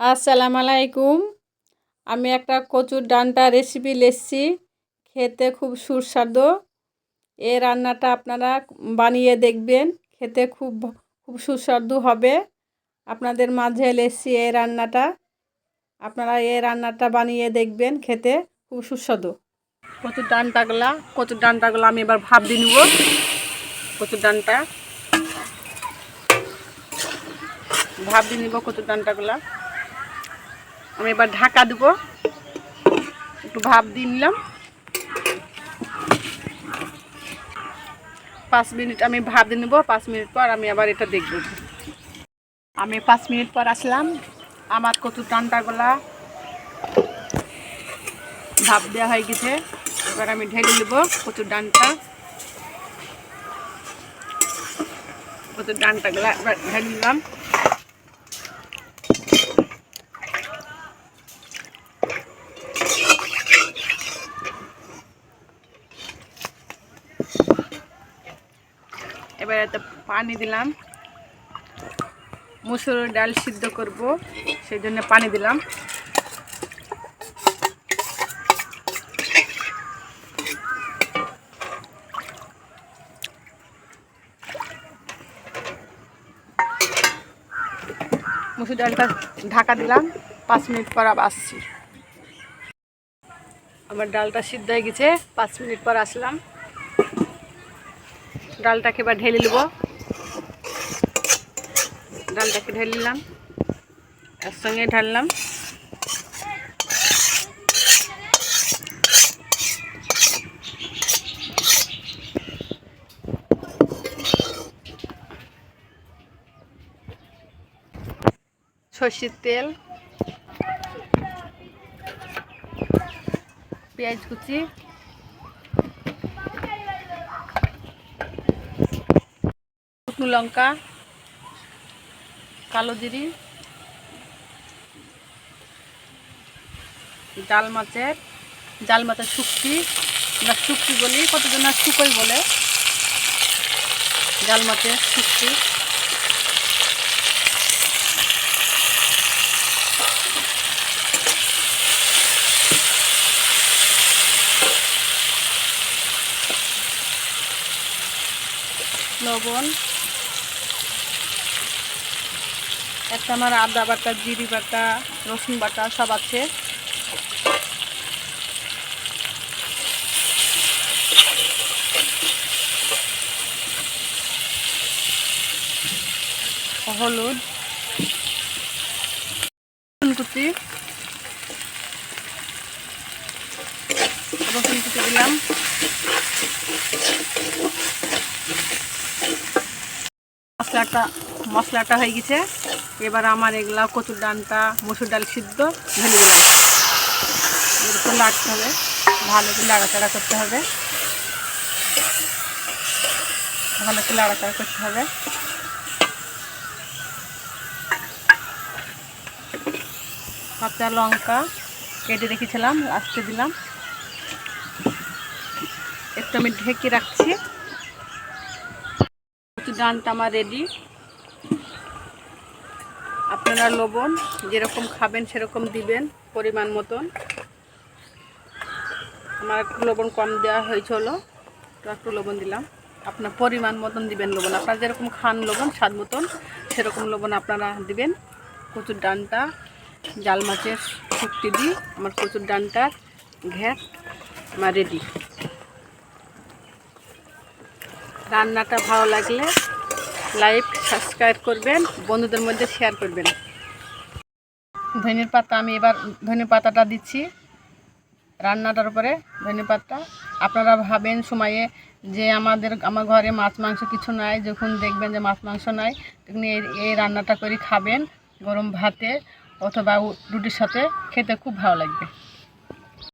আসসালামু আলাইকুম আমি একটা কচুর ডান্টা রেসিপি লেসছি খেতে খুব সুস্বাদু। এই রান্নাটা আপনারা বানিয়ে দেখবেন, খেতে খুব খুব সুস্বাদু হবে। আপনাদের মাঝে লেসছি এই রান্নাটা। আপনারা এই রান্নাটা বানিয়ে দেখবেন, খেতে খুব সুস্বাদু। কচুর ডান্টাগুলা কচুর ডান্টাগুলো আমি এবার ভাব দিয়ে নেব। কচুর ডান্টা ভাব দিয়ে নিব কচুর ডান্টাগুলা আমি এবার ঢাকা দেব। একটু ভাপ দিয়ে নিলাম। পাঁচ মিনিট আমি ভাপ দিয়ে নেব, পাঁচ মিনিট পর আমি আবার এটা দেখব। আমি পাঁচ মিনিট পর আসলাম। আমার কত কচুর ডান্টাগুলা ভাপ দেওয়া হয়ে গেছে। এবার আমি ঢেলে নেব কচুর ডানটা কচুর ডানটাগুলা এবার ঢেলে নিলাম। এবার এতে পানি দিলাম। মুসুর ডাল সিদ্ধ করব, সেই জন্য পানি দিলাম। মুসুর ডালটা ঢাকা দিলাম, পাঁচ মিনিট পর আবার আসছি। আমার ডালটা সিদ্ধ হয়ে গেছে, পাঁচ মিনিট পর আসলাম। ডালটাকে এবার ঢেলে নেব। ডালটাকে ঢেলে নিলাম। এর সঙ্গে ঢাললাম। সর্ষের তেল পেঁয়াজ কুচি শুকনো লঙ্কা, কালো জিরি জাল মাছের জাল মাছের শুক্তি। আমরা শুক্তি বলি, কতজন শুকোই বলে। জাল মাছের শুক্তি। লবণ একটা আমার আদা বাটা, জিরি বাটা, রসুন বাটা সব আছে। হলুদ। কুচি রসুন কুচি দিলাম মশলাটা মশলাটা হয়ে গেছে। এবার আমার এগুলা কচুর ডানটা, মসুর ডাল সিদ্ধ ঢেলে দিলাম এরকম লাড়তে হবে। ভালো করে লাড়াচাড়া করতে হবে। ভালো করে লাড়াচাড়া করতে হবে। কাঁচা লঙ্কা কেটে রেখেছিলাম, লাস্টে দিলাম। একটু আমি ঢেকে রাখছি। ডানটা আমার রেডি আপনারা লবণ, যেরকম খাবেন সেরকম দিবেন, পরিমাণ মতন। আমার একটু লবণ কম দেওয়া হয়েছিল তো একটু লবণ দিলাম। আপনার পরিমাণ মতন দিবেন লবণ। আপনারা যেরকম খান লবণ, স্বাদ মতন, সেরকম লবণ আপনারা দিবেন। কচুর ডানটা, জাল মাছের শুক্তি দিই আমার কচুর ডানটার ঘ্যাট আমার রেডি রান্নাটা ভালো লাগলে লাইক সাবস্ক্রাইব করবেন, বন্ধুদের মধ্যে শেয়ার করবেন। ধনের পাতা আমি এবার ধনে পাতাটা দিচ্ছি। রান্নাটার উপরে ধনে পাতা। আপনারা ভাবেন সময়ে যে আমাদের, আমার ঘরে মাছ মাংস কিছু নাই, যখন দেখবেন যে মাছ মাংস নাই, তখন এই এই রান্নাটা করে খাবেন গরম ভাতে অথবা রুটির সাথে খেতে খুব ভালো লাগবে।